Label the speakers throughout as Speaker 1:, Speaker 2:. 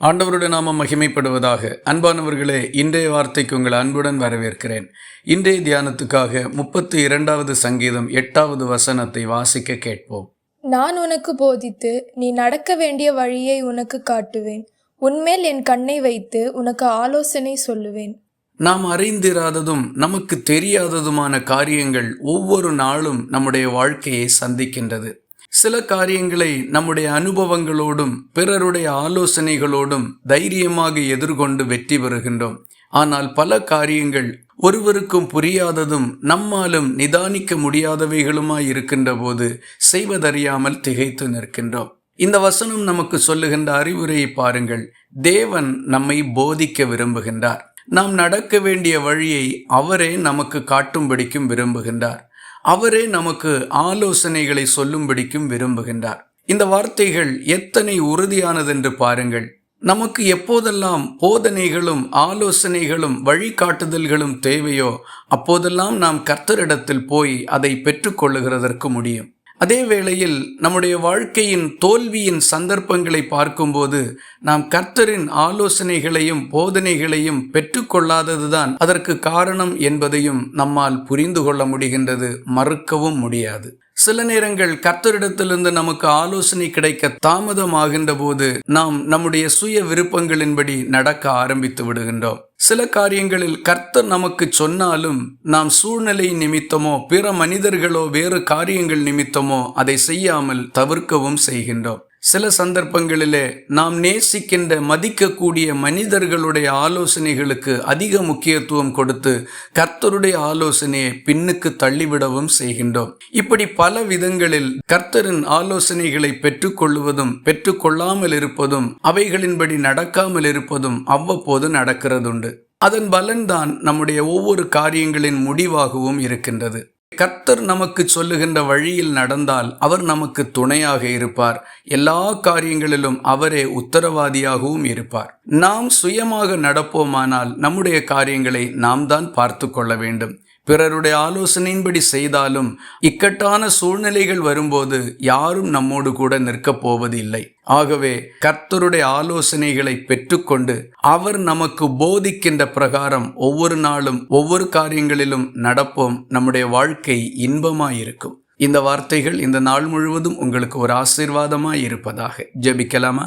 Speaker 1: ஆண்டவருடைய நாமம் மகிமைப்படுவதாக. அன்பானவர்களே இன்றைய வார்த்தைக்கு உங்கள் அன்புடன் வரவேற்கிறேன். இன்றைய தியானத்துக்காக முப்பத்தி இரண்டாவது சங்கீதம் எட்டாவது வசனத்தை வாசிக்க கேட்போம்.
Speaker 2: நான் உனக்கு போதித்து நீ நடக்க வேண்டிய வழியை உனக்கு காட்டுவேன். உன்மேல் என் கண்ணை வைத்து உனக்கு ஆலோசனை சொல்லுவேன்.
Speaker 1: நாம் அறிந்திராததும் நமக்கு தெரியாததுமான காரியங்கள் ஒவ்வொரு நாளும் நம்முடைய வாழ்க்கையை சந்திக்கின்றது. சில காரியங்களை நம்முடைய அனுபவங்களோடும் பிறருடைய ஆலோசனைகளோடும் தைரியமாக எதிர்கொண்டு வெற்றி பெறுகின்றோம். ஆனால் பல காரியங்கள் ஒருவருக்கும் புரியாததும் நம்மாலும் நிதானிக்க முடியாதவைகளுமாய் இருக்கின்ற போது செய்வதறியாமல் திகைத்து நிற்கின்றோம். இந்த வசனம் நமக்கு சொல்லுகின்ற அறிவுரையை பாருங்கள். தேவன் நம்மை போதிக்க விரும்புகின்றார். நாம் நடக்க வேண்டிய வழியை அவரே நமக்கு காட்டும்படிக்கும் விரும்புகின்றார். அவரே நமக்கு ஆலோசனைகளை சொல்லும்படிக்கும் விரும்புகின்றார். இந்த வார்த்தைகள் எத்தனை உறுதியானதென்று பாருங்கள். நமக்கு எப்போதெல்லாம் போதனைகளும் ஆலோசனைகளும் வழிகாட்டுதல்களும் தேவையோ அப்போதெல்லாம் நாம் கர்த்தரிடத்தில் போய் அதை பெற்றுக்கொள்ளுகிறதற்கு முடியும். அதே வேளையில் நம்முடைய வாழ்க்கையின் தோல்வியின் சந்தர்ப்பங்களை பார்க்கும்போது நாம் கர்த்தரின் ஆலோசனைகளையும் போதனைகளையும் பெற்றுக்கொள்ளாததுதான் அதற்கு காரணம் என்பதையும் நம்மால் புரிந்து கொள்ள முடிகின்றது மறுக்கவும் முடியாது. சில நேரங்கள் கர்த்தரிடத்திலிருந்து நமக்கு ஆலோசனை கிடைக்க தாமதமாகின்ற போது நாம் நம்முடைய சுய விருப்பங்களின்படி நடக்க ஆரம்பித்து விடுகின்றோம். சில காரியங்களில் கர்த்தர் நமக்கு சொன்னாலும் நாம் சூழ்நிலை நிமித்தமோ பிற மனிதர்களோ வேறு காரியங்கள் நிமித்தமோ அதை செய்யாமல் தவிர்க்கவும் செய்கின்றோம். சில சந்தர்ப்பங்களிலே நாம் நேசிக்கின்ற மதிக்கக்கூடிய மனிதர்களுடைய ஆலோசனைகளுக்கு அதிக முக்கியத்துவம் கொடுத்து கர்த்தருடைய ஆலோசனையை பின்னுக்கு தள்ளிவிடவும் செய்கின்றோம். இப்படி பல விதங்களில் கர்த்தரின் ஆலோசனைகளை பெற்றுக்கொள்வதும் பெற்றுக்கொள்ளாமல் இருப்பதும் அவைகளின்படி நடக்காமல் இருப்பதும் அவ்வப்போது நடக்கிறதுண்டு. அதன் பலன்தான் நம்முடைய ஒவ்வொரு காரியங்களின் முடிவாகவும் இருக்கின்றது. கர்த்தர் நமக்கு சொல்லுகின்ற வழியில் நடந்தால் அவர் நமக்கு துணையாக இருப்பார். எல்லா காரியங்களிலும் அவரே உத்தரவாதியாகவும் இருப்பார். நாம் சுயமாக நடப்போமானால் நம்முடைய காரியங்களை நாம் தான் பார்த்து கொள்ள வேண்டும். பிறருடைய ஆலோசனையின்படி செய்தாலும் இக்கட்டான சூழ்நிலைகள் வரும்போது யாரும் நம்மோடு கூட நிற்கப் போவதில்லை. ஆகவே கர்த்தருடைய ஆலோசனைகளை பெற்றுக்கொண்டு அவர் நமக்கு போதிக்கின்ற பிரகாரம் ஒவ்வொரு நாளும் ஒவ்வொரு காரியங்களிலும் நடப்போம். நம்முடைய வாழ்க்கை இன்பமாயிருக்கும். இந்த வார்த்தைகள் இந்த நாள் முழுவதும் உங்களுக்கு ஒரு ஆசீர்வாதமாய் இருப்பதாக ஜெபிக்கலாமா?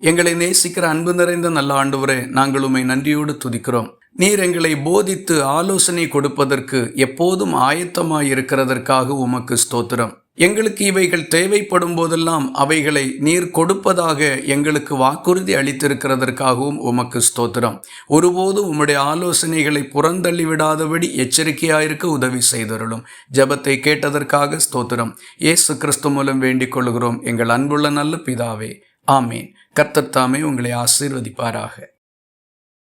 Speaker 1: எங்களை நேசிக்கிற அன்பு நிறைந்த நல்ல ஆண்டு நாங்கள் உண்மை நன்றியோடு துதிக்கிறோம். நீர் எங்களை போதித்து ஆலோசனை கொடுப்பதற்கு எப்போதும் ஆயத்தமாயிருக்கிறதற்காக உமக்கு ஸ்தோத்திரம். எங்களுக்கு இவைகள் தேவைப்படும் போதெல்லாம் அவைகளை நீர் கொடுப்பதாக எங்களுக்கு வாக்குறுதி அளித்திருக்கிறதற்காகவும் உமக்கு ஸ்தோத்திரம். ஒருபோதும் உம்முடைய ஆலோசனைகளை புறந்தள்ளி விடாதபடி எச்சரிக்கையாயிருக்க உதவி செய்தருளும். ஜபத்தை கேட்டதற்காக ஸ்தோத்திரம். இயேசு கிறிஸ்து மூலம் வேண்டிக் கொள்கிறோம். எங்கள் அன்புள்ள நல்ல பிதாவே. ஆமேன். கர்த்தத்தாமே உங்களை ஆசீர்வதிப்பாராக.